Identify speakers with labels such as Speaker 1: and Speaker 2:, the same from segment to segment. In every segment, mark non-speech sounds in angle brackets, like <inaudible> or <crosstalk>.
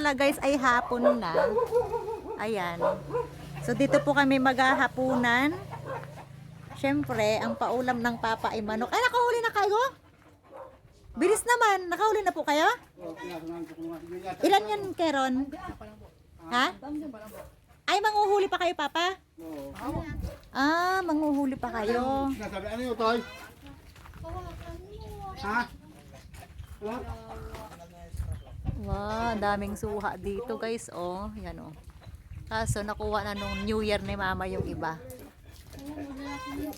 Speaker 1: pala guys ay hapon na. Ayan. So dito po kami maghahapunan. Siyempre, ang paulam ng papa ay manok. Ay, nakahuli na kayo? Bilis naman. Nakahuli na po kayo? Ilan yan, Keron? Ha? Ay, manguhuli pa kayo, papa? Ah, manguhuli pa kayo.
Speaker 2: Ano yun, Toy? Ha?
Speaker 1: Wow, daming suha dito guys, oh. Yan oh. Kaso nakuha na nung New Year ni Mama yung iba.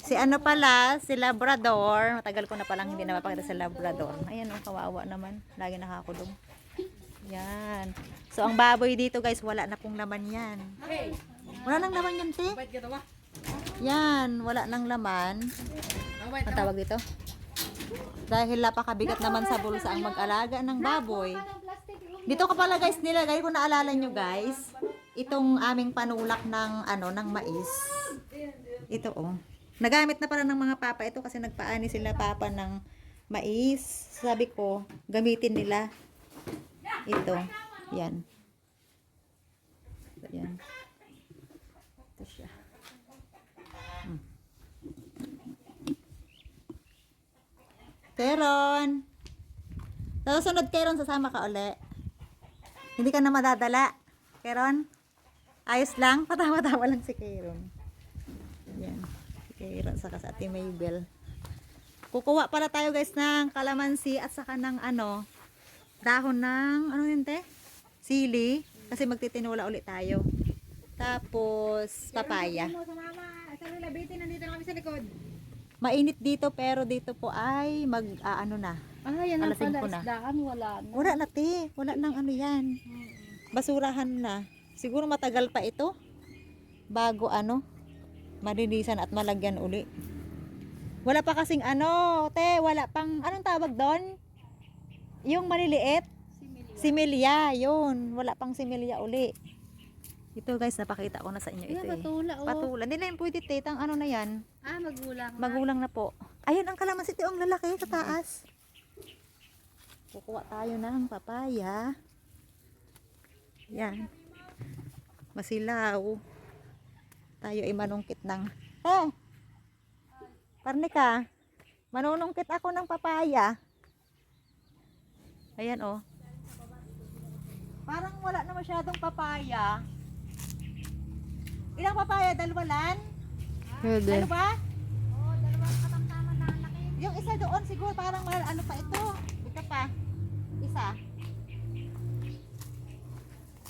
Speaker 1: Si ano pala, si Labrador. Matagal ko na palang hindi na mapakita si Labrador. Ayan oh, kawawa naman. Lagi nakakulong. Yan. So ang baboy dito guys, wala na pong laman yan. Wala nang laman yan, te. Yan, wala nang laman. Ang tawag dito? Dahil napakabigat naman sa bulsa ang mag-alaga ng baboy. Dito ka pala guys nilagay ko naalala nyo guys. Itong aming panulak ng ano ng mais. Ito oh. Nagamit na pala ng mga papa ito kasi nagpaani sila papa ng mais. Sabi ko, gamitin nila ito. Yan. Yan. Ito siya. Hmm. Teron. Sa susunod, Keron, sasama ka uli. Hindi ka na madadala. Keron? Ayos lang? <laughs> Patawa-tawa lang si Keron. Yan. Si Keron, saka sa Ate Maybel. Kukuha pala tayo guys ng kalamansi at saka ng ano, dahon ng, ano yun te? Sili. Kasi magtitinula ulit tayo. Tapos, papaya. Mainit dito pero dito po ay mag, ano na.
Speaker 3: Ah, yan
Speaker 1: Alas
Speaker 3: ang pala.
Speaker 1: na.
Speaker 3: Isdaan, wala na.
Speaker 1: Wala na te. Wala nang ano yan. Basurahan na. Siguro matagal pa ito. Bago ano. Malinisan at malagyan uli. Wala pa kasing ano. Te, wala pang, anong tawag doon? Yung maliliit? Similya. Yun. Wala pang similya uli. Ito guys, napakita ko na sa inyo ito
Speaker 3: Yan,
Speaker 1: eh.
Speaker 3: patula. Oh.
Speaker 1: Patulan. Hindi na yun pwede te. Tang ano na yan.
Speaker 3: Ah, magulang.
Speaker 1: Magulang na po. Ayun ang kalamansi te, ang lalaki sa taas. Kukuha tayo ng papaya. Yan. Masilaw. Tayo ay manungkit ng... Eh! Parnika. Manunungkit ako ng papaya. Ayan oh. Parang wala na masyadong papaya. Ilang papaya? Dalawa
Speaker 3: Pwede.
Speaker 1: Dalawa? Oo, dalawang katamtaman na laki. Yung isa doon siguro parang ano pa ito. Pa. Isa.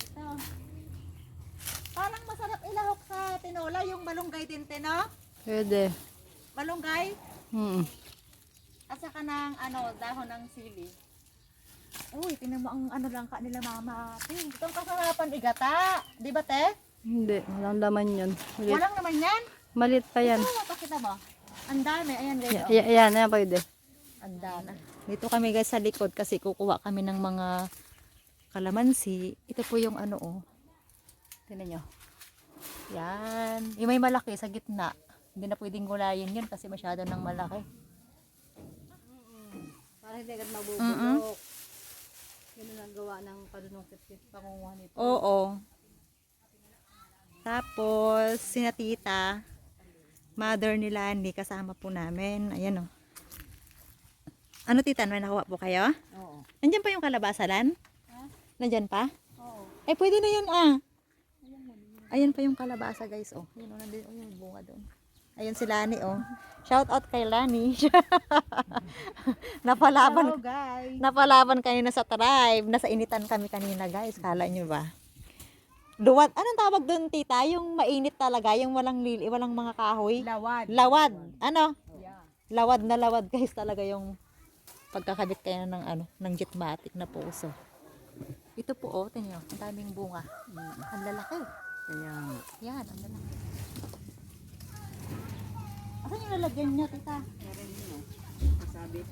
Speaker 1: Ito. Parang masarap ilahok sa tinola yung malunggay din tino.
Speaker 3: Pwede.
Speaker 1: Malunggay
Speaker 3: Hmm.
Speaker 1: at saka ng ano dahon ng sili. Uy, tingnan mo ang ano lang ka nila mama. Ting, itong kasarapan igata. Di ba te?
Speaker 3: Hindi, walang laman yun. Malit,
Speaker 1: Walang naman yan.
Speaker 3: malit pa yan.
Speaker 1: Ito, pakita mo. Ang dami. Ayan guys.
Speaker 3: Y-
Speaker 1: oh.
Speaker 3: y- yan, yan pwede.
Speaker 1: Anda na. Dito kami guys sa likod kasi kukuha kami ng mga kalamansi. Ito po yung ano oh. Tingnan nyo. Yan. Yung may malaki sa gitna. Hindi na pwedeng gulayin yun kasi masyado nang malaki.
Speaker 3: Para hindi agad
Speaker 1: Mm-mm.
Speaker 3: Ganun ang gawa ng panunungkit pangunguha nito.
Speaker 1: Oo. Tapos, sina tita, mother ni Lani, kasama po namin. Ayan oh. Ano tita, may nakuha po kayo?
Speaker 3: Oo.
Speaker 1: Nandyan pa yung kalabasalan? Nandyan pa?
Speaker 3: Oo.
Speaker 1: Eh, pwede na yun ah. Ayan pa yung kalabasa guys, oh. Yun, oh, nandun, oh, yung bunga doon. Ayun si Lani, oh. Shout out kay Lani. <laughs> napalaban,
Speaker 3: guys.
Speaker 1: napalaban kanina sa tribe. Nasa initan kami kanina, guys. Kala nyo ba? Luwad, anong tawag doon, tita? Yung mainit talaga, yung walang lili, walang mga kahoy.
Speaker 3: Lawad.
Speaker 1: Lawad. Ano?
Speaker 3: Yeah.
Speaker 1: Lawad na lawad, guys. Talaga yung pagkakabit kayo ng ano, ng jetmatic na puso. Ito po, oh, tingnan. Ang daming bunga. Ang lalaki.
Speaker 3: Kaya,
Speaker 1: Yan, ang lalaki. Asan yung lalagyan niya, tita?
Speaker 3: meron yun, oh. Kasabit.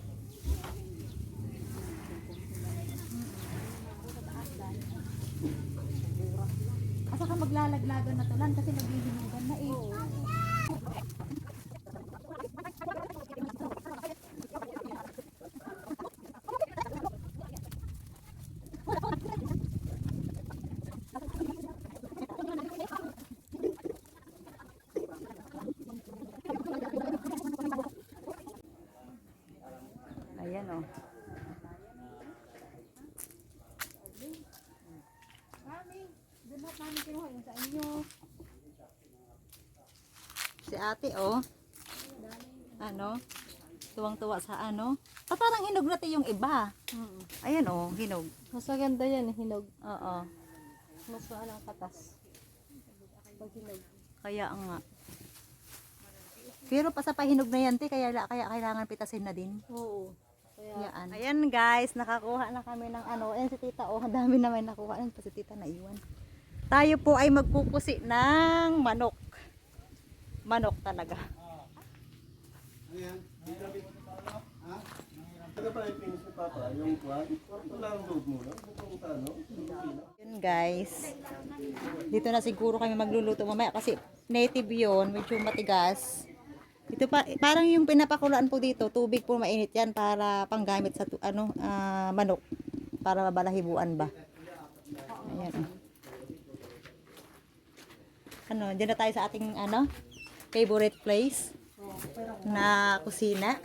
Speaker 1: Asa ka maglalaglagan na tulan kasi naghihinugan na eh. Ayan oh.
Speaker 3: Mami, doon lahat namin kinuha yung sa inyo.
Speaker 1: Si ate oh. Ano? Tuwang-tuwa sa ano. Pa parang hinog natin yung iba.
Speaker 3: Mm
Speaker 1: Ayan oh, hinog.
Speaker 3: Mas maganda yan, hinog.
Speaker 1: Oo.
Speaker 3: Mas maalang katas. Pag hinog.
Speaker 1: Kaya nga. Pero pa sa pahinog na yan, te, kaya, kaya kailangan pitasin na din.
Speaker 3: Oo. Kaya,
Speaker 1: Ayan. Ayan guys, nakakuha na kami ng ano. Ayan si tita, oh, ang dami naman nakuha. Ayan pa si tita naiwan. Tayo po ay magpupusi ng manok. Manok talaga.
Speaker 2: Ayan.
Speaker 1: Yun guys. Dito na siguro kami magluluto mamaya kasi native yun, medyo matigas. Ito pa, parang yung pinapakulaan po dito, tubig po mainit yan para panggamit sa ano, ah, manok. Para mabalahibuan ba. Ayan. Ano, dyan na tayo sa ating ano, favorite place na kusina. <laughs>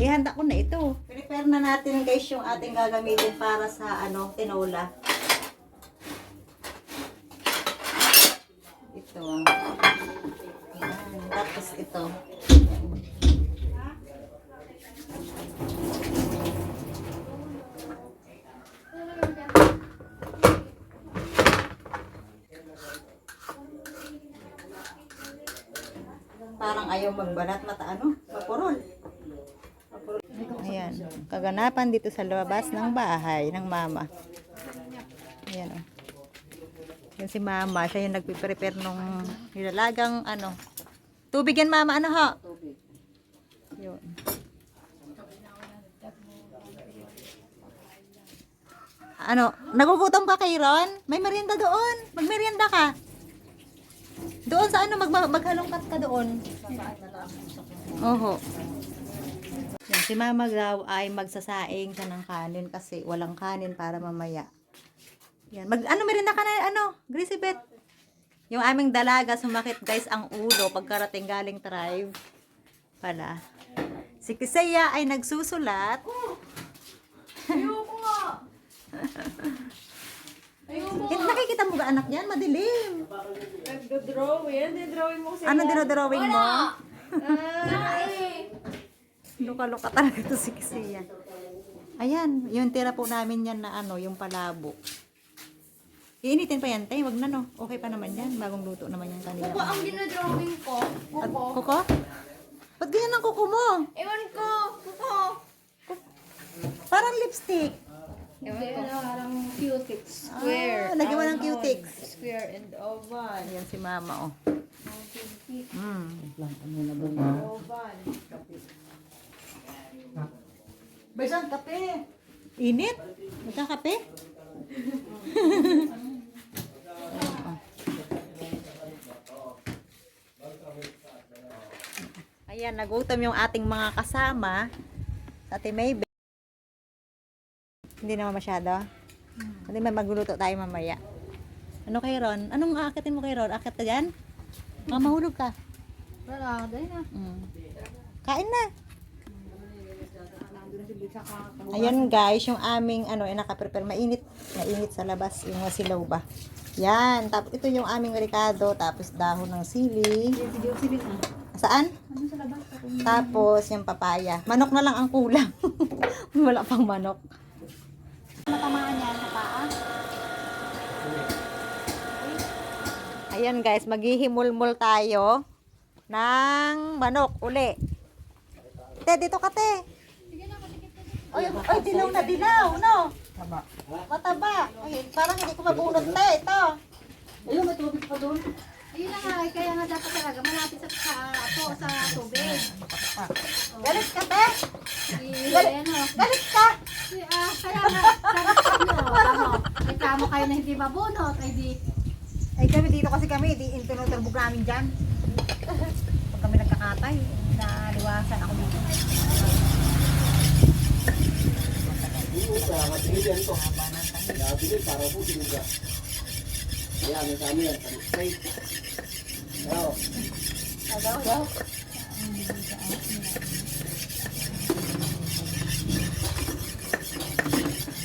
Speaker 1: Ihanda ko na ito. Prepare na natin guys yung ating gagamitin para sa ano, tinola. Ito. Ayan. Tapos ito. Magbanat mata ano, mapurol. Ayan, kaganapan dito sa labas ng bahay ng mama. Ayan o. Yan si mama, siya yung nagpiprepare nung nilalagang ano. Tubig yan mama, ano ho? Tubig. Yun. Ano, nagugutom ka kay Ron? May merienda doon. Magmerienda ka. Doon sa ano, mag maghalongkat ka doon. Oho. Yan, si Mama daw ay magsasaing siya ng kanin kasi walang kanin para mamaya. Yan. Mag, ano, merinda ka na, ano, Grisibet. Yung aming dalaga, sumakit guys ang ulo pagkarating galing tribe. Pala. Si Kisaya ay nagsusulat.
Speaker 3: Ayoko nga! <laughs> Ayoko
Speaker 1: Eh, nakikita mo ba anak yan? Madilim.
Speaker 3: Nagdo-drawing. Nagdo-drawing mo kasi.
Speaker 1: Ano dinodrawing mo?
Speaker 3: Eh. <laughs>
Speaker 1: Luka-luka talaga to si Kisaya. Ayan, yung tira po namin yan na ano, yung palabo. Iinitin pa yan, tay. Wag na no. Okay pa naman yan. Bagong luto naman yung kanila.
Speaker 3: Kuko ang dinodrawing ko.
Speaker 1: At,
Speaker 3: Kuko.
Speaker 1: kuko? Ba't ganyan ang kuko mo?
Speaker 3: Ewan ko. Kuko.
Speaker 1: Parang lipstick.
Speaker 3: Ewan ko. Parang cutics.
Speaker 1: Ah, lagyan mo ng cutics.
Speaker 3: Square and oval.
Speaker 1: Ayan si mama, oh. Mm.
Speaker 3: Oval.
Speaker 1: Besan, kape. Init? Magkakape? <laughs> Ayan, nagutom yung ating mga kasama. Sa Ate Maybe. Hindi naman masyado. Hindi may magluluto tayo mamaya. Ano kay Ron? Anong aakatin mo kay Ron? Akat ka dyan? Mga mahulog ka.
Speaker 3: Wala, dahil na.
Speaker 1: Mm. Kain na. Ayan guys, yung aming ano, ay nakaprepare. Mainit. Mainit sa labas. Yung masilaw ba. Yan. Tapos ito yung aming ricado. Tapos dahon ng sili. Saan? Tapos yung papaya. Manok na lang ang kulang. <laughs> Wala pang manok.
Speaker 3: Matamaan niya sa paa.
Speaker 1: Ayan guys, maghihimulmul tayo ng manok uli. Te, dito ka te. Ay, ay, dilaw na dilaw, no? Mataba. Mataba. Ay, parang hindi ko mabunot te, ito. Ayun, may tubig pa doon.
Speaker 3: Ayun na nga, eh, kaya nga dapat talaga malapit sa, sa, po, sa tubig.
Speaker 1: Galit ka te?
Speaker 3: Si, ano,
Speaker 1: Galit ka?
Speaker 3: si, ah, kaya nga, sabi sa inyo, ano, reklamo kayo na hindi mabunot, ay di,
Speaker 1: Ay kami dito kasi kami, di tinuturbog namin dyan. Pag kami nagkakatay, naliwasan ako dito.
Speaker 2: Nabili para po sinuga. Ayan, may kami yan. Straight. Now,
Speaker 1: Agaw, agaw.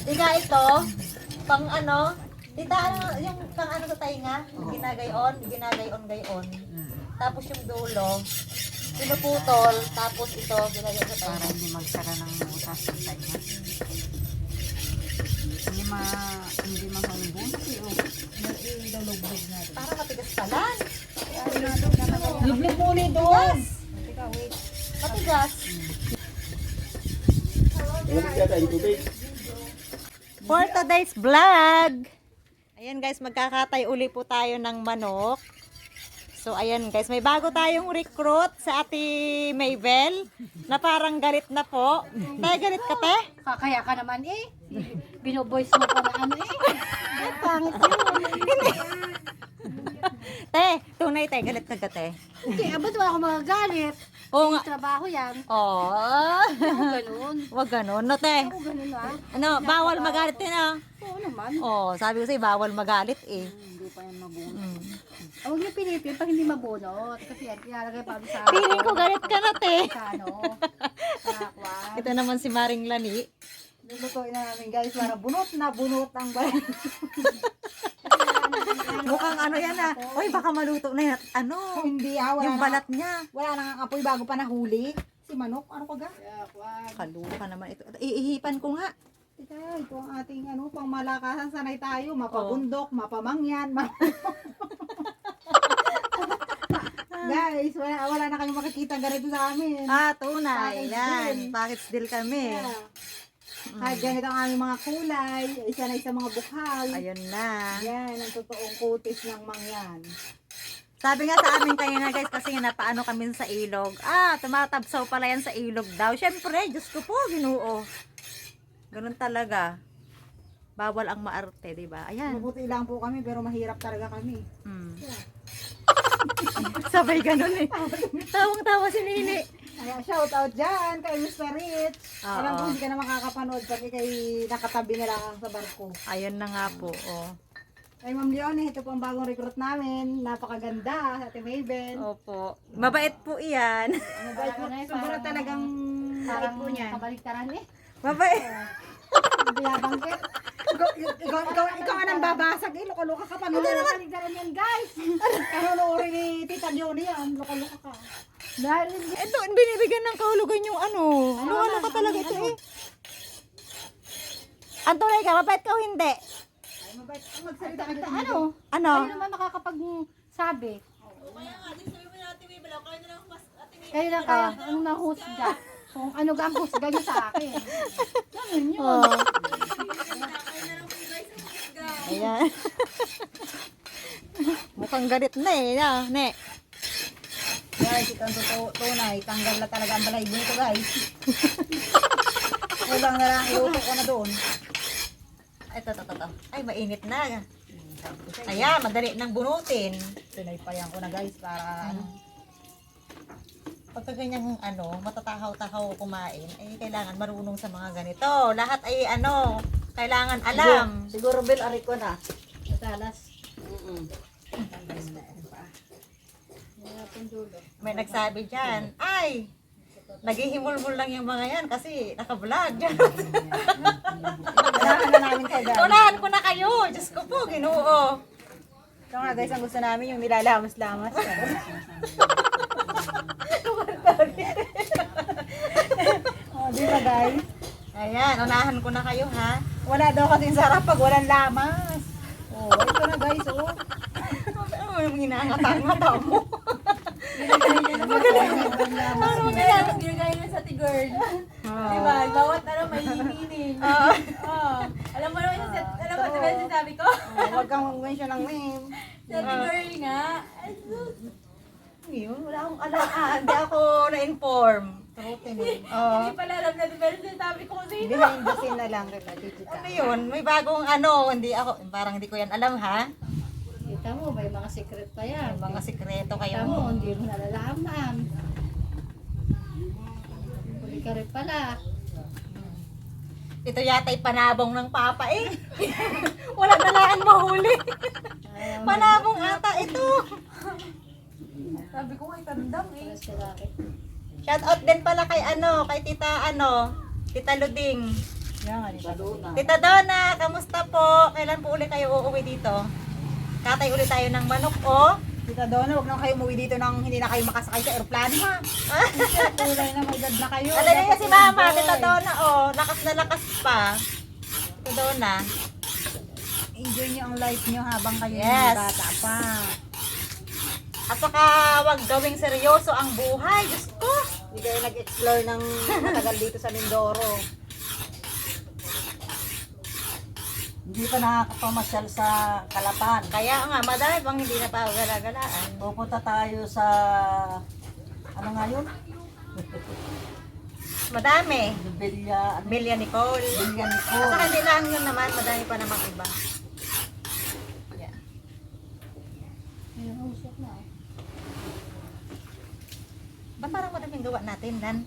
Speaker 1: Ika ito, pang ano, Tita, ano, yung pang ano sa tainga, ginagayon, ginagayon-gayon. Tapos yung dulo, pinuputol, tapos ito, ginagayon sa
Speaker 4: para
Speaker 1: tainga.
Speaker 4: hindi magsara ng butas sa kanya. Hindi ma hindi mahalubunti o ilulugbog na rin.
Speaker 1: Para matigas pala.
Speaker 4: Liblib mo ulit doon.
Speaker 2: Kaya tayong tubig?
Speaker 1: For today's vlog, ayan guys, magkakatay uli po tayo ng manok. So ayan guys, may bago tayong recruit sa ati Maybel na parang galit na po. Tayo galit ka te?
Speaker 3: Kakaya ka naman eh. Binovoice mo pa na ano eh. Ay, pangit yun. <laughs>
Speaker 1: Te, tunay te, galit ka ka te.
Speaker 3: Hindi, abot wala ako magagalit.
Speaker 1: Oo nga.
Speaker 3: Trabaho yan.
Speaker 1: Oh,
Speaker 3: Ako ganun.
Speaker 1: wag ganun no te.
Speaker 3: Ako ganun ah.
Speaker 1: Ano, bawal magalit din ah.
Speaker 3: Oo naman.
Speaker 1: Oh, sabi ko sa'yo, bawal magalit eh.
Speaker 4: Hindi pa yan mabuno.
Speaker 1: Mm.
Speaker 3: Huwag niyo pilitin pag hindi mabunot. Kasi yan, ilalagay pa sa... <laughs>
Speaker 1: Feeling ko galit ka na te.
Speaker 3: Sa ano. Sa kwan.
Speaker 1: Ito naman si Maring Lani.
Speaker 4: Lulutuin na namin guys para bunot na bunot ang bayan. <laughs>
Speaker 1: Ah. Uy, baka maluto na yan. Ano?
Speaker 4: hindi ah, wala
Speaker 1: Yung
Speaker 4: na,
Speaker 1: balat niya.
Speaker 4: wala nang ang apoy bago pa nahuli. Si Manok, ano ka ga?
Speaker 1: Kaluka naman ito. Iihipan ko nga.
Speaker 4: Teka, ito ang ating ano, pang malakasan sanay tayo, mapabundok, mapamangyan, ma- <laughs> Guys, wala, wala na kayong makikita ganito sa amin.
Speaker 1: Ah, tunay.
Speaker 4: Package
Speaker 1: Yan. Package deal kami.
Speaker 4: Yeah. Kahit ganito ang aming mga kulay, isa na isa mga bukhal.
Speaker 1: Ayun na.
Speaker 4: Yan, ang totoong kutis ng mangyan.
Speaker 1: Sabi nga sa amin kanina guys, kasi napaano kami sa ilog. Ah, tumatabsaw pala yan sa ilog daw. Siyempre, Diyos ko po, ginuo. Ganun talaga. Bawal ang maarte, di ba? Ayan.
Speaker 4: Mabuti lang po kami, pero mahirap talaga kami.
Speaker 1: Mm. <laughs> Sabay ganun eh. <laughs> Tawang-tawa si Nini.
Speaker 4: Kaya shout out dyan kay Mr. Rich.
Speaker 1: Oo.
Speaker 4: Alam ko hindi ka na makakapanood pati kay nakatabi na lang sa barko.
Speaker 1: Ayun na nga po. Oh.
Speaker 4: Kay Ma'am Leone, ito po ang bagong recruit namin. Napakaganda sa Ate Maven.
Speaker 1: Opo. Mabait po iyan.
Speaker 4: Mabait po.
Speaker 3: Ano eh,
Speaker 4: Sobrang
Speaker 3: parang-
Speaker 4: talagang bait
Speaker 3: Parang
Speaker 4: po niyan.
Speaker 3: kabaliktaran eh.
Speaker 1: Mabait.
Speaker 4: Biyabangkit. Ikaw, ikaw, ikaw, ikaw ang babasag eh. Luka-luka ka pa.
Speaker 3: Hindi naman kabaliktaran yan guys.
Speaker 4: Kanunorin ni Tita Leone yan. Luka-luka ka.
Speaker 3: Dahil
Speaker 1: Ito, binibigyan ng kahulugan yung ano. Ano, ano ka talaga ito eh. Ang tunay ka, mabait ka o hindi?
Speaker 4: Ay, mabait. Magsalita ka dito.
Speaker 3: ano?
Speaker 1: Ano?
Speaker 3: Kayo naman makakapagsabi. Kayo lang kaya ang nahusga. Kung ano ga ang husga niyo sa akin. Ganun yun.
Speaker 1: Oh. Ayan. <laughs> Mukhang galit na eh. Na, ne.
Speaker 4: Guys, ito ang totoo, tunay. Tanggal na talaga ang balay dito guys. Kulang na lang iuto ko na doon.
Speaker 1: Ito, ito, ito, ito. Ay, mainit na. Ayan, madali nang bunutin.
Speaker 4: Pinaypayan ko na guys para ano.
Speaker 1: Pagka ganyang ano, matatahaw-tahaw kumain, ay kailangan marunong sa mga ganito. Lahat ay ano, kailangan alam.
Speaker 4: Siguro Bill, ari ko na.
Speaker 3: Talas.
Speaker 1: May nagsabi dyan, ay, naghihimulmul lang yung mga yan kasi naka-vlog.
Speaker 4: Kailangan na namin kayo guys.
Speaker 1: Unahan ko na kayo. Diyos ko po, ginuo.
Speaker 4: Ito nga guys, ang gusto namin yung nilalamas-lamas. <laughs> <laughs> oh, di ba guys?
Speaker 1: Ayan, unahan ko na kayo ha.
Speaker 4: Wala daw kasing sarap pag walang lamas. Oh, ito na guys, oh.
Speaker 1: Ano yung hinangata-ngata mo?
Speaker 4: Ano
Speaker 1: Magalang.
Speaker 5: Ginagaya niya sa tigirl.
Speaker 4: Oh.
Speaker 5: Diba? Bawat ano may meaning.
Speaker 1: Oo.
Speaker 5: Oh. Alam mo naman yung alam mo diba sinasabi ko?
Speaker 4: Oh, Huwag kang mention ng name.
Speaker 5: Sa tigirl nga.
Speaker 1: Yun, wala akong alam. Ah, hindi ako na-inform.
Speaker 4: Trutin eh.
Speaker 1: Oo.
Speaker 5: Hindi pala alam na pero sinasabi ko kung sino.
Speaker 4: Behind the scene na lang kita, Chichika.
Speaker 1: Ano yun? May bagong ano, hindi ako, parang hindi ko yan alam ha.
Speaker 3: Kita mo, may mga secret pa yan.
Speaker 1: Mga sikreto kayo.
Speaker 3: Kita mo, hindi mo nalalaman. Huli ka rin pala.
Speaker 1: Ito yata'y panabong ng papa eh. <laughs> Wala na lang mahuli. panabong ata ito. <laughs>
Speaker 5: Sabi ko ay tandang eh.
Speaker 1: Shout out din pala kay ano, kay Tita ano, Tita Luding.
Speaker 4: Yan,
Speaker 1: Tita Donna, kamusta po? Kailan po ulit kayo uuwi dito? Katay ulit tayo ng manok, oh.
Speaker 4: Tita Donna, huwag na kayo umuwi dito nang hindi na kayo makasakay sa aeroplano ha. <laughs> Kulay na may edad na kayo.
Speaker 1: Alay niya si Mama, Tita Donna, oh. Lakas na lakas pa. Tita Donna.
Speaker 4: Enjoy niyo ang life niyo habang kayo
Speaker 1: Yes.
Speaker 4: bata pa.
Speaker 1: At saka wag gawing seryoso ang buhay. Diyos ko.
Speaker 4: Hindi kayo nag-explore ng matagal dito sa Mindoro. Hindi pa nakakapamasyal sa Kalapan.
Speaker 1: Kaya nga, madami pang hindi na pa galagalaan.
Speaker 4: Pupunta tayo sa... Ano nga yun?
Speaker 1: Madami.
Speaker 4: Bilya... Ano?
Speaker 1: Bilya Nicole.
Speaker 4: Bilya
Speaker 1: At
Speaker 4: Nicole.
Speaker 1: saka hindi lang yun naman, madami pa namang iba. Yan. Ba't parang madaming gawa natin, Dan?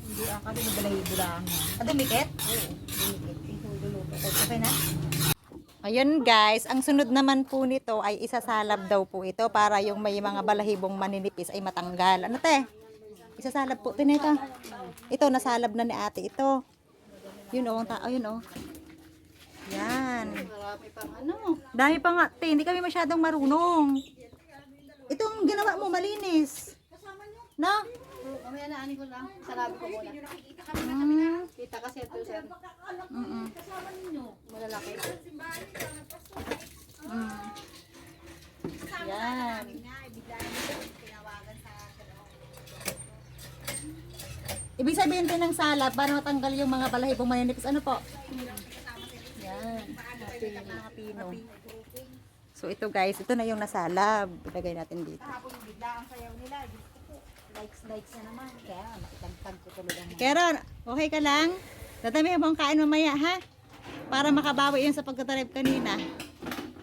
Speaker 4: Hindi ah, kasi nagalahibo lang.
Speaker 1: Ah, dumikit? Oo, dumikit. Okay na? Ayun guys, ang sunod naman po nito ay isasalab daw po ito para yung may mga balahibong maninipis ay matanggal. Ano te? Isasalab po din ito. Ito, nasalab na ni ate ito. Yun o, ang tao, yun o. Yan.
Speaker 3: Marami pang ano.
Speaker 1: Dami pa nga, te, hindi kami masyadong marunong. Itong ginawa mo, malinis. No?
Speaker 3: Mamaya na, ani ko lang. Sarabi ko muna.
Speaker 1: Mm,
Speaker 3: Kita kasi ito, sir.
Speaker 1: mm,
Speaker 3: Malalaki.
Speaker 1: mm. Yan. Ibig sabihin din ng salad, para matanggal yung mga balahibong maninipis. Ano po? Yan. Pino. So ito guys, ito na yung nasalab. Ilagay natin dito.
Speaker 4: Likes, likes na naman. Kaya makitagtag ko tuloy ang
Speaker 1: Keron, okay ka lang? Tatami mo ang kain mamaya ha? Para makabawi yun sa pagkatarip kanina.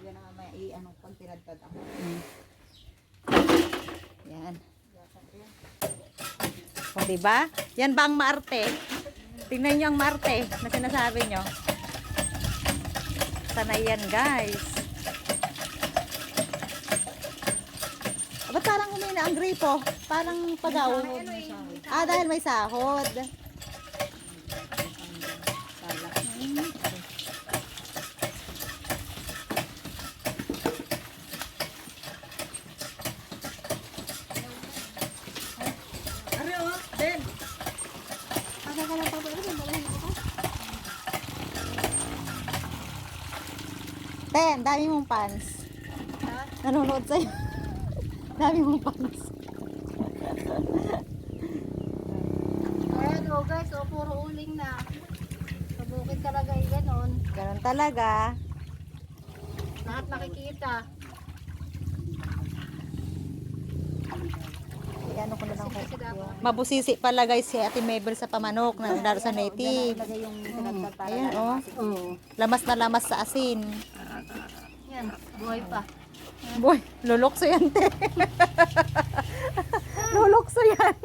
Speaker 4: yan ang may ano pag ako.
Speaker 1: Yan. O, diba? Yan ba ang maarte? Tingnan nyo ang maarte na sinasabi nyo. Sanay yan, guys. Ba't parang humina ang gripo? Parang pagaw. Ah, dahil may sahod. Ten, dami mong pants. Nanonood sa'yo. Dami mong pants.
Speaker 3: Ayan, oh guys, oh, puro uling na. Sa bukid talaga yung ganon.
Speaker 1: Ganun talaga.
Speaker 3: Lahat nakikita.
Speaker 1: Ano ko na lang
Speaker 3: dapat.
Speaker 1: Mabusisi pala guys si Ate Mabel sa pamanok na laro sa native.
Speaker 4: Tinadtad para
Speaker 1: Ayan oh.
Speaker 3: Oo.
Speaker 1: Lamas na lamas sa asin.
Speaker 3: Yan, buhay pa.
Speaker 1: Boy, lulokso yan te. lulokso yan.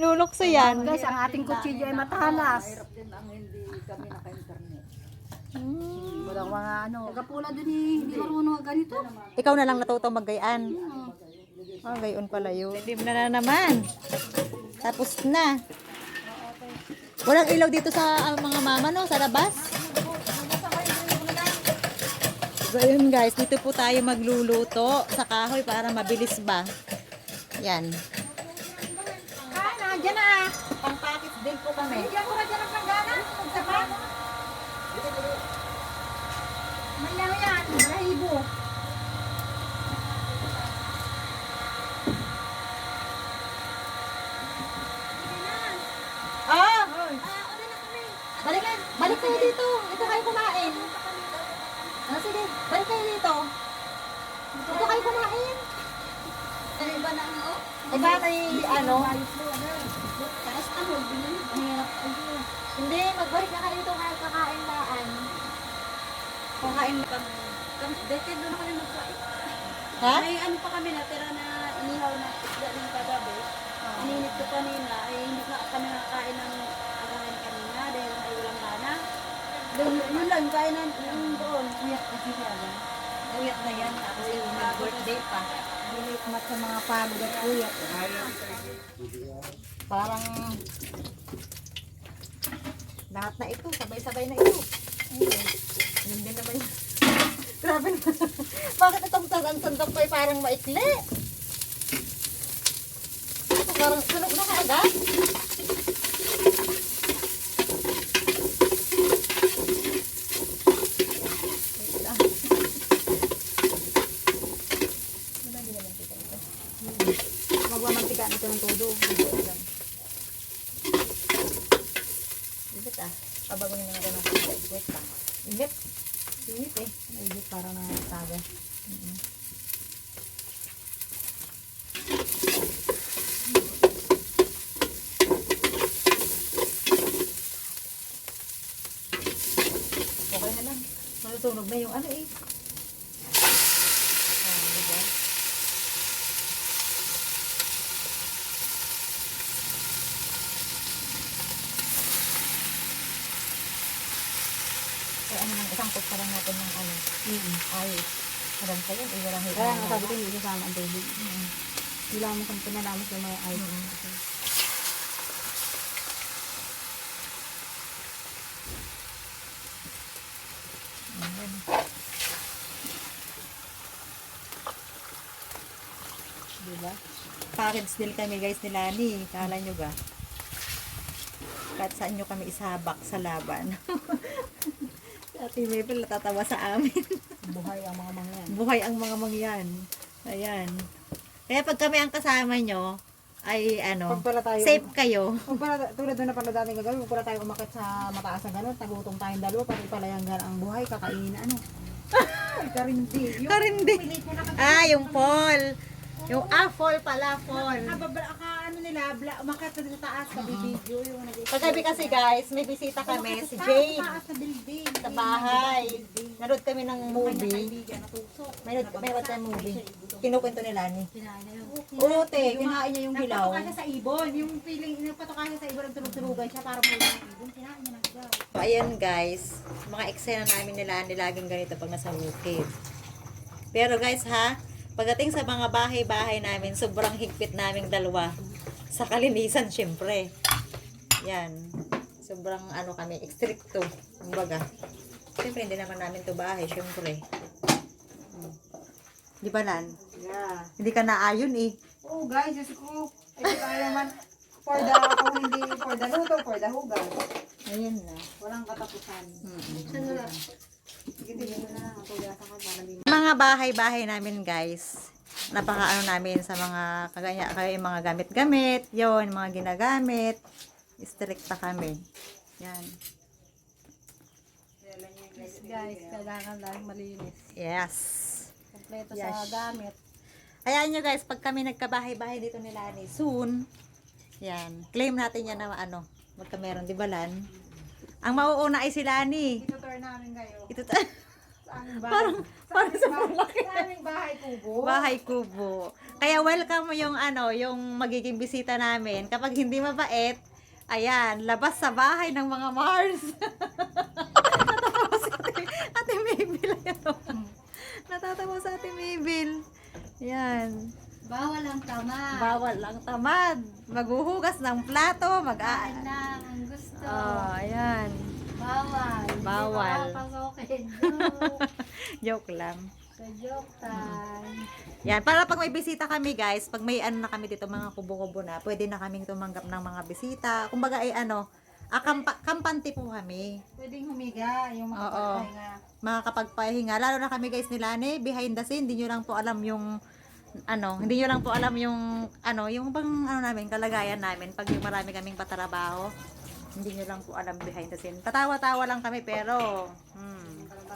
Speaker 1: lulokso yan.
Speaker 3: Guys, ang ating kutsilyo ay matalas.
Speaker 4: Hirap din ang hindi kami naka-internet.
Speaker 1: Hmm.
Speaker 3: Walang mga ano. Nagapula din eh, hindi marunong ganito.
Speaker 1: Ikaw na lang natuto maggayaan. Oh, gayon pala yun. Lidim na na naman. Tapos na. Walang ilaw dito sa ah, mga mama, no? Sa labas. So, ayun guys. Dito po tayo magluluto sa kahoy para mabilis ba. Yan.
Speaker 3: Ah, nandiyan na.
Speaker 1: Pang-package din po kami.
Speaker 3: Bigyan ko na dyan ng panggana. Magsapat. May lang yan. Balahibo.
Speaker 1: Ah! Balik, balik kayo dito. Ito kayo kumain. Ah, sige. Balik kayo dito. Ito kayo kumain.
Speaker 3: Ano iba na ano?
Speaker 1: Iba kay ano?
Speaker 3: Taas ano? Mahirap.
Speaker 1: Hindi, magbalik na kayo dito kahit kakain laan. Kakain pag...
Speaker 5: Dati doon na kami magkain.
Speaker 1: Ha?
Speaker 5: May ano pa kami natira na inihaw na isda ng kagabi. Ininit ko kanina, ay hindi na kami nakakain ng agahan kanina dahil may walang gana. Doon, yun lang, kain na yung doon.
Speaker 1: Uyak kasi siya. Uyak na yan. Tapos yung birthday pa.
Speaker 4: Inikmat sa mga pagod at kuya.
Speaker 1: Parang lahat na ito, sabay-sabay na ito. Ayun. Yun din naman yun. <laughs> Grabe naman. <laughs> Bakit itong sandok ko ay parang maikli? Parang sunog na kaagad. Wait lang. Wala din naman kita ito.
Speaker 4: Magmamantika nito ng todo.
Speaker 1: Pabagunin na natin ng konti. Wait lang. Init.
Speaker 4: Init eh. Naibig para na taga.
Speaker 1: Okay na lang. Malutunog na yung ano eh. Oh, diba? Eh, ano nang isang pot pa lang natin ng ano. Mm Ay, madam pa yun. Eh, walang higit.
Speaker 4: Kaya nga sabi ko hindi kasama ang tubig. Hindi lang mo sa pinalamas ng mga ice.
Speaker 1: Ayan. Diba? Package deal kami guys ni Lani. Kala nyo ga? Kahit saan nyo kami isabak sa laban. <laughs> Ate Mabel natatawa sa amin. <laughs>
Speaker 4: Buhay ang mga mga yan.
Speaker 1: Buhay ang mga mangyan. Ayan. Kaya pag kami ang kasama nyo, ay ano,
Speaker 4: Pag pala tayo,
Speaker 1: safe kayo.
Speaker 4: Kung pala, tulad na pala dating gagawin, kung pala tayo umakit sa mataas na gano'n, tagutom tayong dalawa, pati pala yung ang buhay, kakainin ano. Ay, <laughs> karindi. Yung
Speaker 1: Karindi.
Speaker 4: na kasi.
Speaker 1: Ah, yung fall. Yung ah, fall pala, fall.
Speaker 4: Ah, babala, ka, ano nila, bla, umakit na sa taas, kabibidyo, yung nag
Speaker 1: Kagabi kasi guys, may bisita kami, si
Speaker 4: Sa
Speaker 1: Jade,
Speaker 4: taas na building.
Speaker 1: sa bahay. Nanood kami ng movie. May nanood may nanood tayong movie. Kinukwento ni
Speaker 4: niya yung
Speaker 1: Oo, te, kinain niya yung hilaw.
Speaker 4: Nagpatuka siya sa ibon. Yung feeling, nagpatuka siya sa ibon, nagtulog-tulugan siya para mula ng ibon. Kinain niya ng hilaw.
Speaker 1: So, ayan guys, mga eksena namin ni Lani laging ganito pag nasa bukid. Pero guys ha, pagdating sa mga bahay-bahay namin, sobrang higpit naming dalawa. Sa kalinisan, syempre. Yan. Sobrang ano kami, stricto. Kumbaga. Syempre, hindi naman namin to bahay, syempre. Hmm. Di ba, Lan?
Speaker 4: Yeah.
Speaker 1: Hindi ka naayon eh.
Speaker 4: Oo guys, Diyos ko. Ay, kaya naman. For the, kung hindi, for the luto, for the hugaw.
Speaker 1: Ayan na.
Speaker 4: Walang katapusan.
Speaker 1: Mm-mm.
Speaker 4: Saan na lang?
Speaker 1: Mga bahay-bahay namin guys, napaka ano namin sa mga kagaya kaya yung mga gamit-gamit, yon mga ginagamit, stricta kami. Yan.
Speaker 3: Yes, guys, kailangan lang malinis.
Speaker 1: Yes.
Speaker 3: Kompleto
Speaker 1: Yes.
Speaker 3: sa gamit.
Speaker 1: Ayan nyo guys, pag kami nagkabahay-bahay dito ni Lani, soon, yan, claim natin yan na ano, magka meron, di ba Lan? Ang mauuna ay si Lani.
Speaker 4: Itutur namin kayo.
Speaker 1: Ito <laughs>
Speaker 4: Sa aming bahay.
Speaker 1: parang, parang sa
Speaker 4: bahay, sa aming bahay kubo.
Speaker 1: Bahay kubo. Kaya welcome yung ano, yung magiging bisita namin. Kapag hindi mabait, ayan, labas sa bahay ng mga Mars. <laughs> <laughs> Ate, Mabel. Ayan. Natatawa sa ate Mabel. Yan.
Speaker 3: Bawal ang tama.
Speaker 1: Bawal lang tamad. Maghuhugas ng plato, mag
Speaker 3: Kain lang ang gusto.
Speaker 1: Oh, ayan.
Speaker 3: Bawal.
Speaker 1: Bawal.
Speaker 3: Hindi makapag-okay. <laughs> Joke.
Speaker 1: Joke lang.
Speaker 3: Sa joke time.
Speaker 1: Yan, para pag may bisita kami guys, pag may ano na kami dito mga kubo-kubo na, pwede na kaming tumanggap ng mga bisita. Kumbaga ay ano, akampa, kampante po kami.
Speaker 4: Pwedeng humiga, yung pagkahinga.
Speaker 1: Makakapagpahinga. Lalo na kami guys nila ni behind the scene, hindi nyo lang po alam yung ano, hindi nyo lang po alam yung ano, yung bang ano namin, kalagayan namin pag yung marami kaming patrabaho. Hindi nyo lang po alam behind the scene. Tatawa-tawa lang kami pero hmm,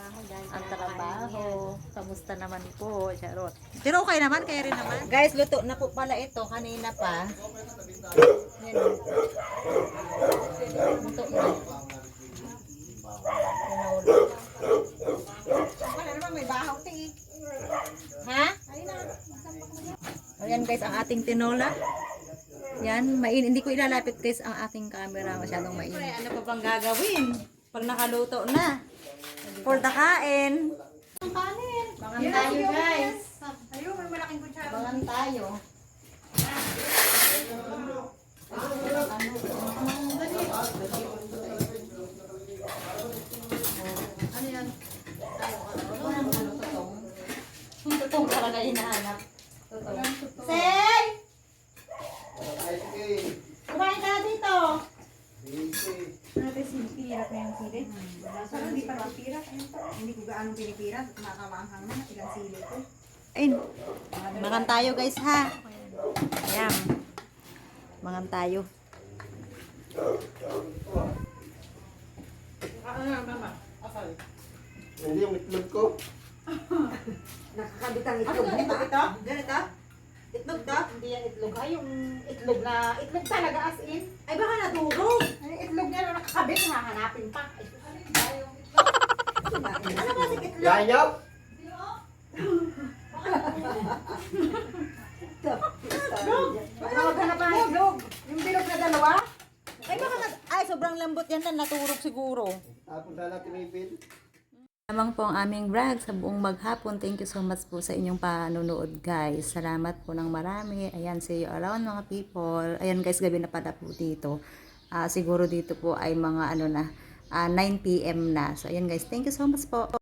Speaker 4: Trabaho dahil
Speaker 1: ang trabaho. Kamusta naman po? Charot. Pero okay naman, kaya rin naman. Guys, luto na po pala ito kanina pa. Yan. Luto na.
Speaker 4: Wala naman, may bahaw ti.
Speaker 1: Ha? Ayan guys, ang ating tinola. Yan, main hindi ko ilalapit guys ang aking camera, masyadong mainit. Ano pa bang gagawin? Pag nakaluto na. For the kain.
Speaker 3: Ang kanin.
Speaker 1: Bangan tayo guys.
Speaker 4: Ayun, may malaking kutsara.
Speaker 1: Abangan tayo.
Speaker 4: Ano yan?
Speaker 1: Yung totoong talaga hinahanap.
Speaker 2: Ay, sige.
Speaker 1: Kumain ka dito!
Speaker 2: Sige.
Speaker 4: Ano ba sinipirat na yung sili? Sarap hindi pa pipirat. Hindi ko gaano pinipirat. Makamanghang na. Ilang sili ko.
Speaker 1: Ayun. Makan tayo guys ha. Ayan. Makan tayo.
Speaker 2: Hindi yung itlog ko. <laughs>
Speaker 4: Nakakabit ang itlog. Ganito ito? Ganito? Itlog to? Hindi yan itlog. Ay, yung itlog na, itlog talaga as in. Ay, baka nadurog. Itlog niya na nakakabit. Hahanapin pa. Ay, ano ba si itlog?
Speaker 2: Yayap!
Speaker 4: Baka maghanap ng itlog. Yung bilog na dalawa.
Speaker 1: Ay, baka ay, sobrang lambot yan na naturog siguro.
Speaker 2: Tapos may bill.
Speaker 1: Lamang po ang aming vlog sa buong maghapon. Thank you so much po sa inyong panonood guys. Salamat po ng marami. Ayan, see you around mga people. Ayan guys, gabi na pala po dito. Ah, siguro dito po ay mga ano na, ah, 9pm na. So ayan guys, thank you so much po.